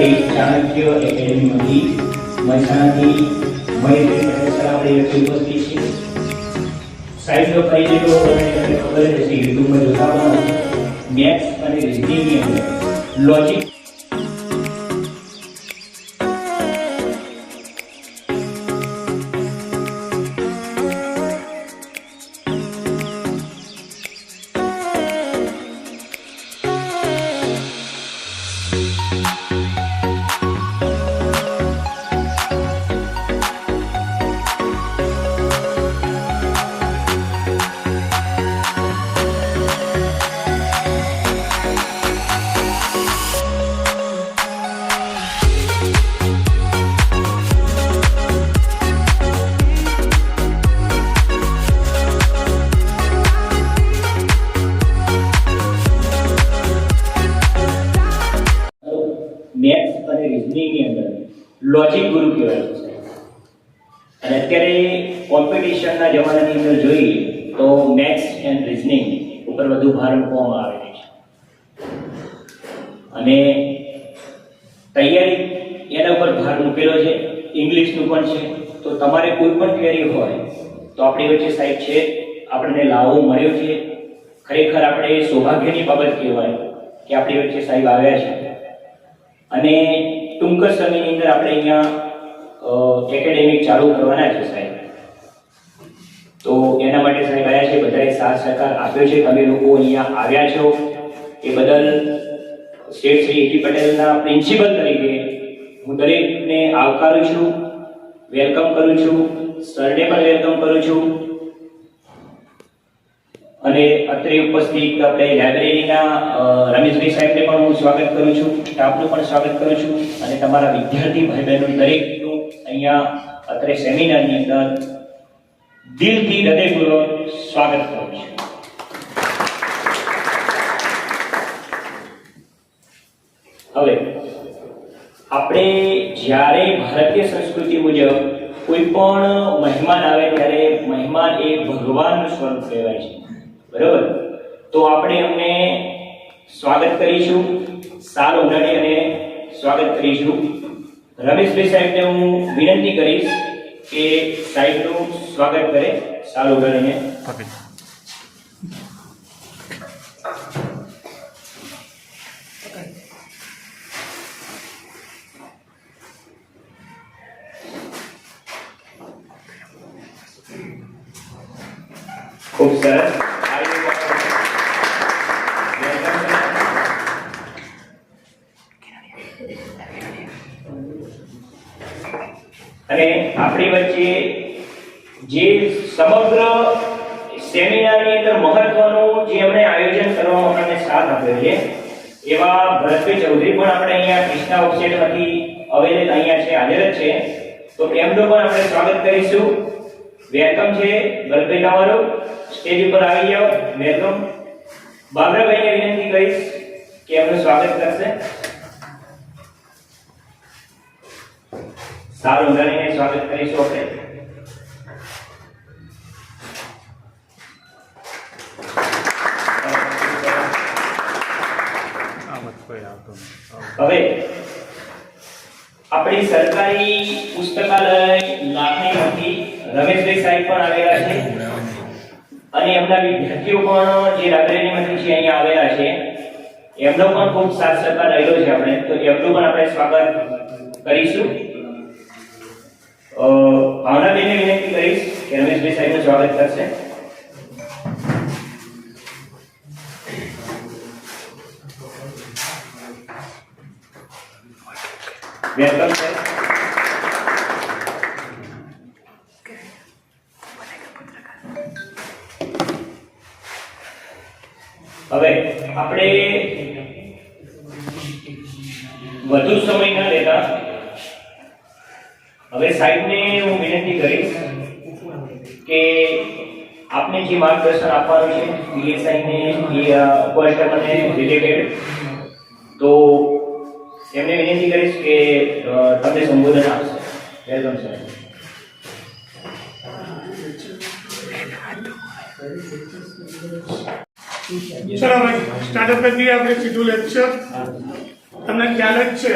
શ્રી ચાણક્ય એકેડમીમાંથી છે. સાહિત્ય તો તમને ખબર જ અને રિઝનિંગની લોજિક લોજિક ગુરુ કહેવાય. છે અને અત્યારે કોમ્પિટિશનના જમાનાની અંદર જોઈએ તો મેથ્સ એન્ડ રિઝનિંગ ઉપર વધુ ભાર મૂકવામાં આવે છે. અને તૈયારી એના ઉપર ભાર મૂકેલો છે. ઇંગ્લિશનું પણ છે. તો તમારે કોઈ પણ ક્વેરી હોય તો આપણી વચ્ચે સાહેબ છે. આપણને લાવો મળ્યો છે. ખરેખર આપણે સૌભાગ્યની બાબત કહેવાય કે આપણી વચ્ચે સાહેબ આવ્યા છે. અને ટૂંક સમયની અંદર આપણે અહીંયા એકેડેમિક ચાલુ કરવાના છે સાહેબ. તો એના માટે સાહેબ આવ્યા છે, બધાએ સાથ સહકાર આપ્યો છે. તમે લોકો અહીંયા આવ્યા છો. એ બદલ શેઠ શ્રી એટી પટેલના પ્રિન્સિપલ તરીકે હું દરેકને આવકારું છું વેલકમ કરું છું. સરને પણ વેલકમ કરું છું. અને અત્રે ઉપસ્થિત આપણે લાઇબ્રેરીના રમેશભાઈ સાહેબને પણ હું સ્વાગત કરું છું સ્ટાફનું પણ સ્વાગત કરું છું અને તમારા વિદ્યાર્થી ભાઈ બહેનો દરેકનું અહીંયા અત્રે સેમિનારની અંદર દિલથી હૃદયપૂર્વક સ્વાગત કરું છું. હવે, આપણે જ્યારે ભારતીય સંસ્કૃતિ મુજબ કોઈ પણ મહેમાન આવે ત્યારે મહેમાન એ ભગવાનનું સ્વરૂપ કહેવાય છે. બરાબર? તો આપણે એમને સ્વાગત કરીશું. સારું ઉડાડી અને સ્વાગત કરીશું. રમેશભાઈ સાહેબને હું વિનંતી કરીશ કે સાહેબનું સ્વાગત કરે, સારું ઉડાડીને ખૂબ સરસ અને આપણી વચ્ચે જે સમગ્ર સેમિનારની અંદર મહત્વનું જે એમણે આયોજન કરવામાં આપણને સાથ આપ્યો છે, એવા ભરતભાઈ ચૌધરી પણ આપણે અહીંયા કૃષ્ણા ઓફસેટમાંથી અવેલેબલ અહીંયા છે, હાજર છે. તો એમનું પણ આપણે સ્વાગત કરીશું. વેલકમ છે ભરતભાઈ તમારું. સ્ટેજ ઉપર આવી જાઓ. વેલકમ. બાબરાભાઈને વિનંતી કરીશ કે એમનું સ્વાગત કરશે. સારું ગણીને સ્વાગત કરીશું આપણે. હવે, આપણી સરકારી પુસ્તકાલય લાખણીમાંથી રમેશભાઈ સાહેબ પણ આવેલા છે. અને એમના વિદ્યાર્થીઓ પણ જે લાઇબ્રેરીમાંથી છે, અહીંયા આવેલા છે. એમનો પણ ખૂબ સાથ સહકાર રહેલો છે આપણે. તો એમનું પણ આપણે સ્વાગત કરીશું. ભાવનાબેનને વિનંતી કરીશ કે રમેશભાઈ સાહેબનું સ્વાગત કરશે વેલકમ સર હવે આપણે વધુ સમય ન લેતા હવે સાહેબને હું વિનંતી કરીશ કે આપને જે માર્ગદર્શન આપવાનું છે પીએસઆઈ ને કોન્સ્ટેબલને રિલેટેડ તો એમને વિનંતી કરીશ કે તમને સંબોધન આપશે. વેલકમ સર ચલો સ્ટાર્ટઅપ કરી દઈએ આપણે સીધું લેક્ચર તમને ખ્યાલ જ છે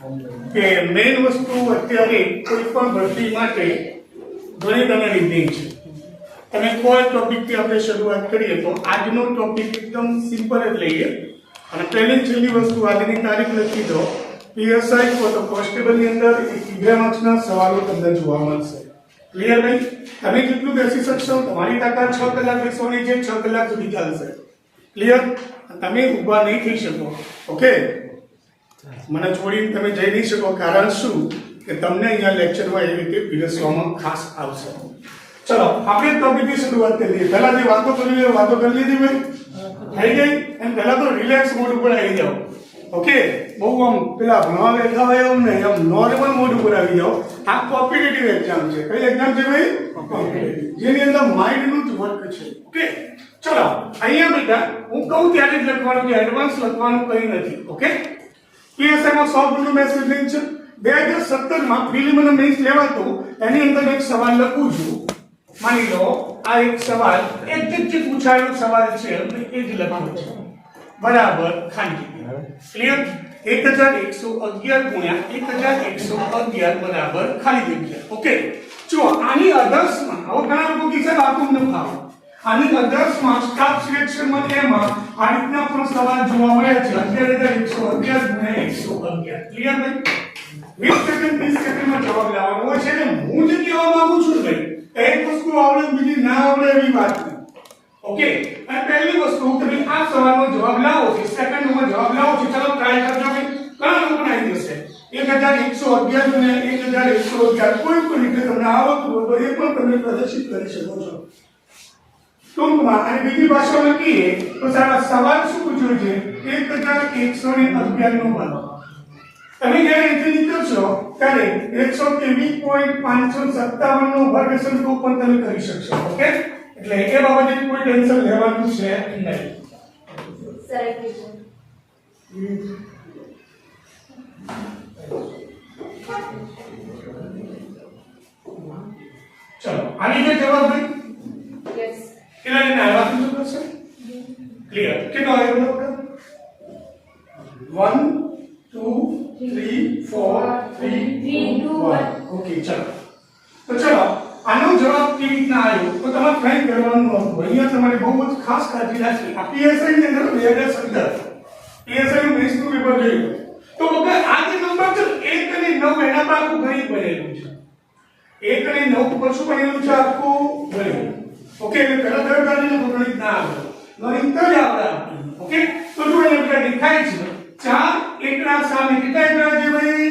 કે મેઇન વસ્તુ અત્યારે કોઈ પણ ભરતી માટે ગણિત અને રીઝનિંગ છે. અને કોઈ ટોપિકથી આપણે શરૂઆત કરીએ તો આજનો ટોપિક એકદમ સિમ્પલ જ લઈએ. અને પહેલી છેલ્લી વસ્તુ આજની તારીખ લખી દો. પીએસઆઈ કો તો કોન્સ્ટેબલની અંદર એક માર્ક્સના સવાલો તમને જોવા મળશે. ક્લિયર ભાઈ તમે જેટલું બેસી શકશો, તમારી તાકાત છ કલાક બેસવાની છે, છ કલાક સુધી ચાલશે. ક્લિયર તમે ઊભા નહીં થઈ શકો. ઓકે મને છોડીને તમે જઈ નહીં શકો. કારણ શું? કે તમને અહીંયા લેક્ચરમાં એવી રીતે પીરસવામાં ખાસ આવશે. ચલો આપણે ટોપિકની શરૂઆત કરીએ પહેલા જે વાતો કરી વાતો કરી લીધી મેં? થઈ ગઈ? અને પહેલા તો રિલેક્સ મોડ ઉપર આવી જાઓ. ઓકે? બહુ આમ પેલા ભણવા બેઠા હોય એમ નહીં આમ નોર્મલ મોડ ઉપર આવી જાઓ. આ કોમ્પિટેટિવ એક્ઝામ છે. કઈ એક્ઝામ છે ભાઈ? જેની અંદર માઇન્ડનું જ વર્ક છે. ઓકે? ચલો અહીંયા બેટા હું કહું ત્યારે જ લખવાનું છે. એડવાન્સ લખવાનું કંઈ નથી. ઓકે? પીએસઆઈમાં સો ગુણનું મેથ્સ રીઝનિંગ છે. બે હજાર સત્તરમાં પ્રિલિમિનરી મેન્સ લેવાતો, એની અંદર એક સવાલ લખું છું. માની લો, આ એક સવાલ, એક જ પૂછાયેલો સવાલ છે એ જ લખવાનો છે. બરાબર, ખાનગી. ક્લિયર એક હજાર એકસો અગિયાર ગુણ્યા એક હજાર એકસો અગિયાર બરાબર ખાલી જગ્યા. ઓકે જો આની અધર્સમાં હવે ઘણા લોકો કહેશે કે ન ફાવે આની અધર્સમાં સ્ટાફ સિલેક્શનમાં એમાં આ રીતના પણ સવાલ જોવા મળે છે. અત્યારે તો એકસો અગિયાર ગુણ્યા એકસો અગિયાર. ક્લિયર ભાઈ? વીસ સેકન્ડ ત્રીસ સેકન્ડમાં જવાબ લાવવાનો હોય છે અને હું જ કહેવા માંગુ છું ભાઈ, એક વસ્તુ આવડે બીજી ના આવડે એવી વાત ઓકે અને પહેલી વસ્તુ, તમે આ સવાલનો જવાબ લાવો છે સેકન્ડમાં જવાબ લાવો છે, ચલો ટ્રાય કરજો ભાઈ. ઘણા લોકો આવી જશે. એક હજાર એકસો અગિયાર અને એક હજાર એકસો અગિયાર, કોઈ પણ રીતે તમને આવડતું હોય તો એ પણ તમે પ્રદર્શિત કરી શકો છો. ટૂંકમાં અને બીજી ભાષામાં કહીએ તો સારા સવાલ શું પૂછ્યો છે? એક હજાર એકસો ને અગિયાર નો બનો તમે જ્યારે અહીંથી નીકળશો ત્યારે એકસો ત્રેવીસ પોઈન્ટ પાંચસો સત્તાવન નો વર્ગ તો પણ તમે કરી શકશો ઓકે? એટલે એ બાબતે કોઈ ટેન્શન લેવાનું છે નહીં. ચલો આની જે જવાબ ભાઈ કેટલા ને આવ્યા શું થશે ક્લિયર કેટલો આવ્યો બધો one two three four three Three, two, one. Okay ચલો. તો ચલો આનો જવાબ કેવી રીતના આવ્યો? તો તમારે કંઈ કરવાનું નહોતું. અહીંયા તમારે બહુ જ ખાસ કાળજી રાખવી. આ પીએસઆઈ ની અંદર બે હજાર સત્તર. પીએસઆઈ નું મેથ્સનું પેપર જોયું તો વગર આ જે નંબર છે એક અને નવ એના પર આખું ગણિત બનેલું છે. એક અને નવ પર શું બનેલું છે? આખું ગણિત ઓકે એટલે પહેલા દર ગાડીને ગણિત ના આવે. ગણિત જ આવડે આપણને. ઓકે? તો જો અહીંયા બધા દેખાય છે. ચાર એકના સામે કેટલા એકડા છે ભાઈ?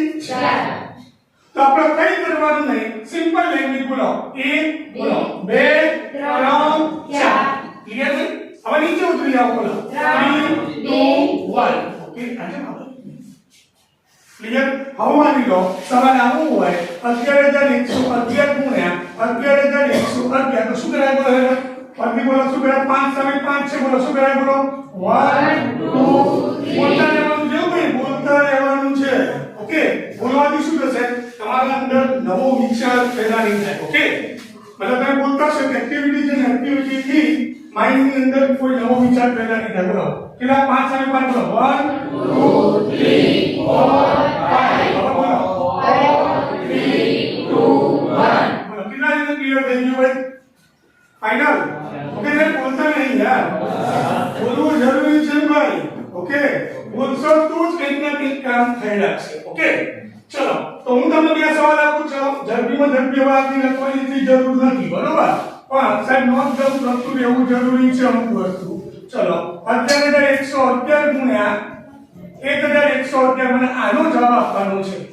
તો આપણે કઈ કરવાનું નહીં. સિમ્પલ લેંગ્વેજ બોલો. એક બોલો. બે ત્રણ ચાર. ક્લિયર છે? હવે નીચે ઉતરી જાઓ બોલો. બે, 2 1 ઓકે આજે ક્લિયર હવે માની લો સવાલ આવું હોય અગિયાર હજાર એકસો અગિયાર ગુણ્યા અગિયાર હજાર એકસો અગિયાર, તો શું કરાય બોલો પાંચ સામે પાંચ છે, બોલો, શું કરાય બોલો? વન ટુ બોલતા રહેવાનું છે ભાઈ બોલતા રહેવાનું છે. ઓકે બોલવાથી શું થશે? તમારા અંદર નવો વિચાર પેદા નહીં ઓકે મતલબ તમે બોલતા છો એક્ટિવિટી એક્ટિવિટી થી માઇન્ડની અંદર કોઈ નવો વિચાર પેદા નહીં થાય, બોલો. પાંચ સામે પાંચ, બોલો. વન બોલો. ક્લિયર થઈ ગયું ભાઈ. ફાઇનલ ઓકે સર બોલતા નહીં યાર. બોલવું જરૂરી છે ભાઈ. ઓકે બોલશો તો જ કંઈક ના કંઈક કામ થઈ રાખશે. ઓકે ચલો. તો હું તમને બે સવાલ આપું. છું ઝડપીમાં ઝડપી વાતની લખવાની જરૂર નથી. બરોબર? પણ સાહેબ, નોંધ જવું લખતું રહેવું જરૂરી છે અમુક વસ્તુ. ચલો. અત્યારે એકસો અગિયાર ગુણ્યા એક હજાર એકસો અગિયાર. મને આનો જવાબ આપવાનો છે.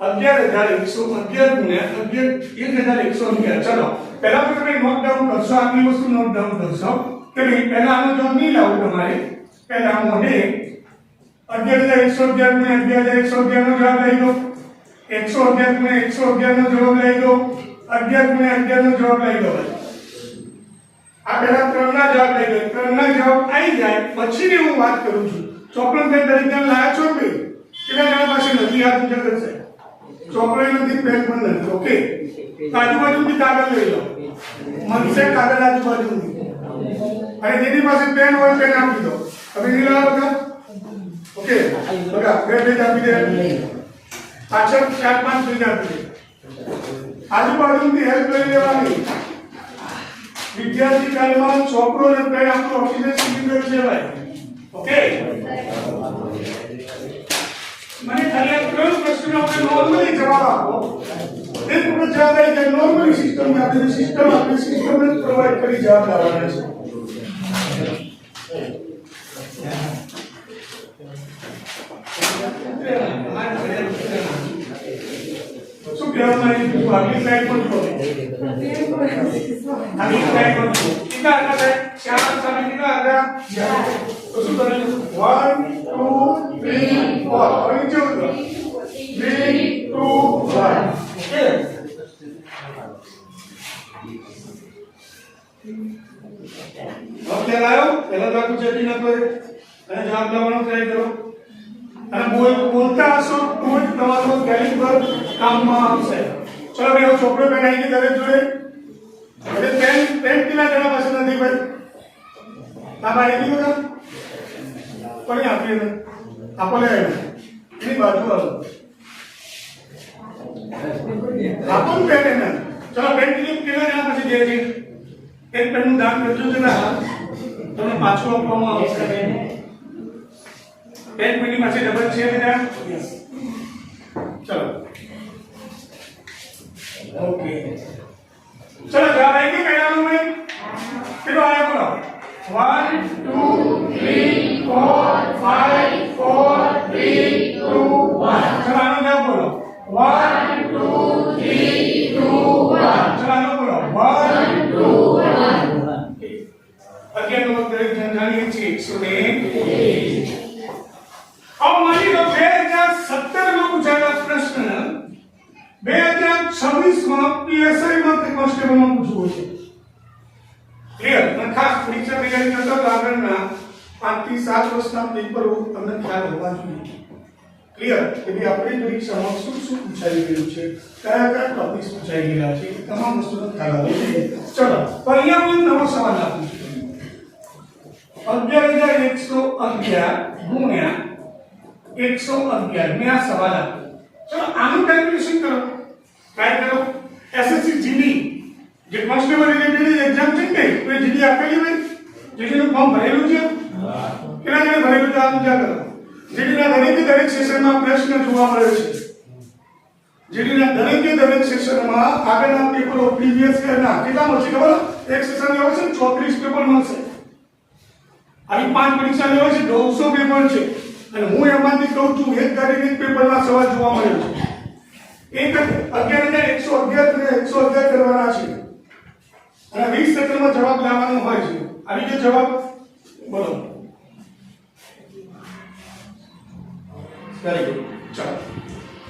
અગિયાર હજાર એકસો અગિયાર ગુણ્યા અગિયાર, એક હજાર એકસો અગિયાર. ચલો, પહેલા તો તમે નોટ ડાઉન કરશો આટલી વસ્તુ નોટ ડાઉન કરશો. કે ભાઈ, પહેલા આનો જવાબ નહીં લાવું તમારે. પહેલા મોઢે અગિયાર હજાર એકસો અગિયાર ગુણ્યા અગિયાર હજાર એકસો અગિયાર નો જવાબ લઈ લો એકસો અગિયાર ગુણ્યા એકસો અગિયાર નો જવાબ લઈ લો અગિયાર ગુણ્યા અગિયાર નો જવાબ લઈ લો આ પહેલા ત્રણના જવાબ લઈ ત્રણ ના જવાબ આવી જાય. પછીની હું વાત કરું છું. ચોપડો તરીકે લાયા છો કે? કેટલા જણા પાસે નથી? આ પૂછા કરશે ચોપડો નથી, પેન પણ નથી. ઓકે આજુબાજુથી કાગળ લઈ લો. મનસે કાગળ આજુબાજુથી. અને જેની પાસે પેન હોય પેન આપી દો. લાવો બધા? ઓકે બગા બે આપી દે. પાછળ ચાર, પાંચ પેજ આપી દે. આજુબાજુની હેલ્પ લઈ લેવાની. વિદ્યાર્થી કાળમાં છોકરો ને પેન આપણું ઓક્સિજન સિલિન્ડર ભાઈ. ઓકે મને ખાલી આ ત્રણ પ્રશ્નો આપણે નોર્મલી જવાબ આપો એક વખત જવાબ આવી જાય નોર્મલી સિસ્ટમ આપણી સિસ્ટમ આપણી સિસ્ટમ જ પ્રોવાઈડ કરી જવાબ લાવવાના છે શું કહેવા માંગી તું આગલી સ્લાઇડ પર જો આગલી સ્લાઇડ પર જો કેટલા આગળ થાય ચાર સામે કેટલા આગળ તો શું કરે 1 2 3 4 હવે નીચે ઉતરો 3 2 1 ઓકે ઓકે લાયો પહેલા તો ચેકિંગ ન કરે અને જવાબ લાવવાનો ટ્રાય કરો અને બોલ બોલતા હશો તો જ તમારો કેલિબર કામમાં આવશે ચલો હવે છોકરો બેન આવી ગયો દરેક જોડે હવે પેન પેન કેટલા જણા પાસે નથી ભાઈ તમારે બધા કોને આપી એને આપો લે એને. બાજુ આવો આપો ને પેન એને ચલો પેન કેટલી કેટલા જણા પાસે દે છે એક કરજો જરા તમને પાછું આપવામાં આવશે પેન પેની ડબલ છે બેટા ચલો ઓકે ચલો જવાબ આવી ગયો પહેલાનો મેં પેલો આયા બોલો 1 2 ખાસ પરીક્ષા મેળવી તો આગળના પાંચથી સાત વર્ષના પેપરો તમને ખ્યાલ હોવા જોઈએ. ક્લિયર કે ભાઈ આપણી પરીક્ષામાં શું શું પૂછાઈ ગયું છે? કયા કયા ટોપિક્સ પૂછાઈ ગયા છે? તમામ વસ્તુનો ખ્યાલ હોવો જોઈએ. ચલો પર્યાવરણ નવો સવાલ આપું છું. અગિયાર હજાર એકસો અગિયાર ગુણ્યા એકસો અગિયાર. મેં આ સવાલ આપ્યો. ચલો, આનું કેલ્ક્યુલેશન કરો. ટ્રાય કરો. એસએસસી જીડી જે કોન્સ્ટેબલ રિલેટેડ એક્ઝામ છે ને તો એ જીડી આપેલી હોય? જીડીનું ફોર્મ ભરેલું છે? કેટલા જણે ભરેલું છે? આ પૂજા જીડીના દરેકે દરેક સેશનમાં પ્રશ્ન જોવા મળે છે. જીડીના દરેકે દરેક સેશનમાં આગળના પેપરો પ્રીવિયસ યરના કેટલા મળશે ખબર? એક સેશન લેવો છે ચોત્રીસ પેપર મળશે. આવી પાંચ પરીક્ષા લેવા છે, દોઢસો પેપર છે. અને હું એમાંથી કહું છું, એક દરેક પેપરના સવાલ જોવા મળે છે. એક અગિયાર હજાર એકસો અગિયાર એકસો અગિયાર કરવાના છે. અને 20 સેકન્ડમાં જવાબ લાવવાનો હોય છે. આવી ગયો જવાબ બોલો. વેરી ચાલો.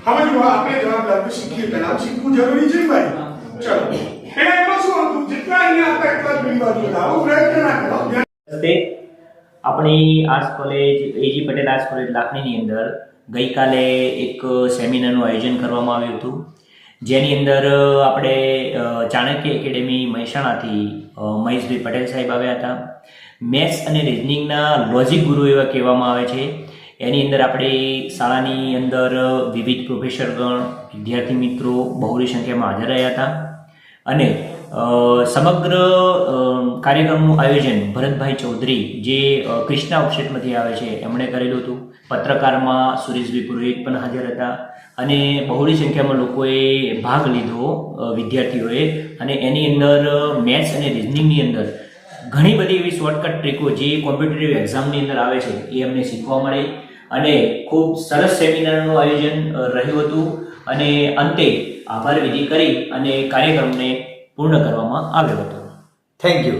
હવે જો આપણે જવાબ લાવતો શીખીએ. પહેલા શીખવું જરૂરી છે ભાઈ? ચાલો. પેલા એમાં શું હતું? જેટલા અહીંયા હતા એટલા જ બીજી બાજુ હતા પ્રયત્ન ના કરો. આપણી arts college A G Patel arts college લાખણીની અંદર ગઈકાલે એક સેમિનારનું આયોજન કરવામાં આવ્યું હતું. જેની અંદર આપણે ચાણક્ય એકેડેમી મહેસાણાથી મહેશભાઈ પટેલ સાહેબ આવ્યા હતા. મેથ્સ અને રિઝનિંગના લોજિક ગુરુ એવા કહેવામાં આવે છે. એની અંદર આપણી શાળાની અંદર વિવિધ પ્રોફેસરગણ, વિદ્યાર્થી મિત્રો બહોળી સંખ્યામાં હાજર રહ્યા હતા. અને સમગ્ર કાર્યક્રમનું આયોજન ભરતભાઈ ચૌધરી જે ક્રિષ્ના ઓફસેટમાંથી આવે છે, એમણે કરેલું હતું. પત્રકારમાં સુરેશભાઈ પુરોહિત પણ હાજર હતા. અને બહોળી સંખ્યામાં લોકોએ ભાગ લીધો વિદ્યાર્થીઓએ. અને એની અંદર મેથ્સ અને રિઝનિંગની અંદર ઘણી બધી એવી શોર્ટકટ ટ્રીકો જે કોમ્પિટિટિવ એક્ઝામની અંદર આવે છે, એ અમને શીખવા મળે. અને ખૂબ સરસ સેમિનારનું આયોજન રહ્યું હતું. અને અંતે આભાર વિધિ કરી અને કાર્યક્રમને પૂર્ણ કરવામાં આવ્યો હતો. Thank you